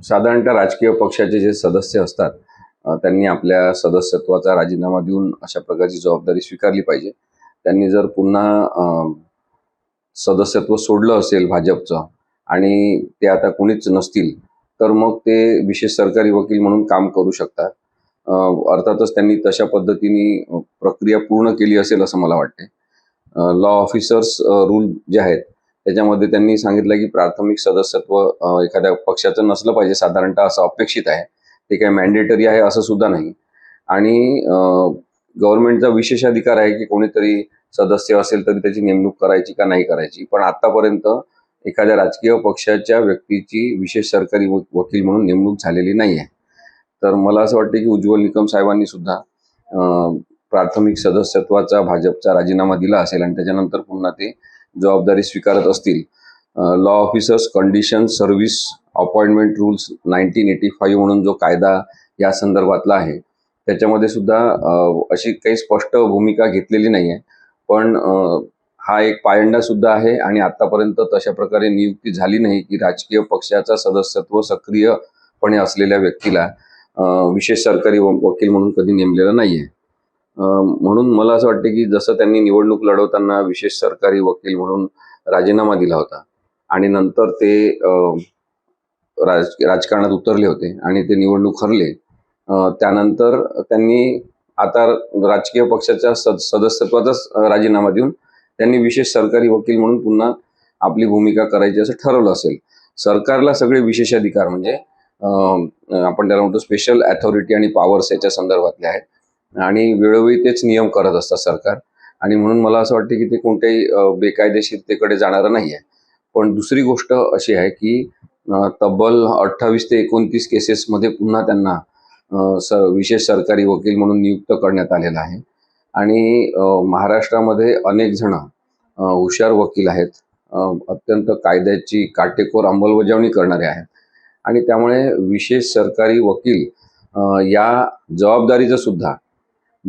साधारणतः राजकीय पक्षाचे जे सदस्य असतात त्यांनी आपल्या सदस्यत्वाचा राजीनामा देऊन अशा प्रकारची जबाबदारी स्वीकारली पाहिजे. त्यांनी जर पुन्हा सदस्यत्व सोडलं असेल भाजपचं आणि ते आता कुणीच नसतील तर मग ते विशेष सरकारी वकील म्हणून काम करू शकतात. अर्थातच त्यांनी तशा पद्धतीने प्रक्रिया पूर्ण केली असेल असं मला वाटते. लॉ ऑफिसर्स रूल जे आहेत त्याच्यामध्ये त्यांनी सांगितलं की प्राथमिक सदस्यत्व एखाद्या पक्षाचं नसलं पाहिजे साधारणतः असं अपेक्षित आहे. ते काही मॅन्डेटरी आहे असं सुद्धा नाही. आणि गव्हर्नमेंटचा विशेष अधिकार आहे की कोणीतरी सदस्य असेल तरी त्याची नेमणूक करायची का नाही करायची. पण आतापर्यंत एखाद्या राजकीय पक्षाच्या व्यक्तीची विशेष सरकारी वकील म्हणून नेमणूक झालेली नाही आहे तर मला असं वाटतं की उज्ज्वल निकम साहेबांनी सुद्धा प्राथमिक सदस्यत्वाचा भाजपचा राजीनामा दिला असेल आणि त्याच्यानंतर पुन्हा ते जबाबदारी स्वीकारत असतील. Law officers condition service appointment rules nineteen eighty five म्हणून जो कायदा या संदर्भातला आहे. त्याच्यामध्ये सुद्धा अशी काही स्पष्ट भूमिका घेतलेली नाही आहे पण हा एक पायंडा सुद्धा आहे आणि आतापर्यंत तशा प्रकारे नियुक्ती झाली नाही की राजकीय पक्षाचा सदस्यत्व सक्रियपणे असलेल्या व्यक्तीला विशेष सरकारी व- वकील म्हणून कधी नेमलेलं नाही आहे म्हणून मला असं वाटतं की जसं त्यांनी निवडणूक लढवताना विशेष सरकारी वकील म्हणून राजीनामा दिला होता आणि नंतर ते राज राजकारणात उतरले होते आणि ते निवडणूक हरले त्यानंतर त्यांनी आता राजकीय पक्षाच्या सद सदस्यत्वाचाच राजीनामा देऊन त्यांनी विशेष सरकारी वकील म्हणून पुन्हा आपली भूमिका करायची असं ठरवलं असेल. सरकारला सगळे विशेष अधिकार म्हणजे आपण त्याला म्हणतो स्पेशल अथॉरिटी आणि पॉवर्स याच्या संदर्भातले आहेत. आणि वेळोवेळी तेच नियम करत असतात सरकार. आणि म्हणून मला असं वाटतं की ते कोणत्याही बेकायदेशीरतेकडे जाणारं नाही आहे पण दुसरी गोष्ट अशी आहे की तब्बल अठ्ठावीस ते एकोणतीस केसेसमध्ये पुन्हा त्यांना स विशेष सरकारी वकील म्हणून नियुक्त करण्यात आलेलं आहे. आणि महाराष्ट्रामध्ये अनेक जण हुशार वकील आहेत. अत्यंत कायद्याची काटेकोर अंमलबजावणी करणारे आहेत. आणि त्यामुळे विशेष सरकारी वकील या जबाबदारीचं सुद्धा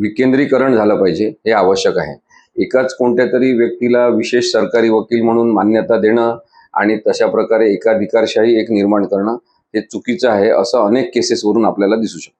विकेंद्रीकरण झालं पाहिजे हे आवश्यक आहे. एकाच कोणत्या तरी व्यक्तीला विशेष सरकारी वकील म्हणून मान्यता देणं आणि तशा प्रकारे एकाधिकारशाही एक निर्माण करणं हे चुकीचं आहे असं अनेक केसेसवरून आपल्याला दिसू शकतं.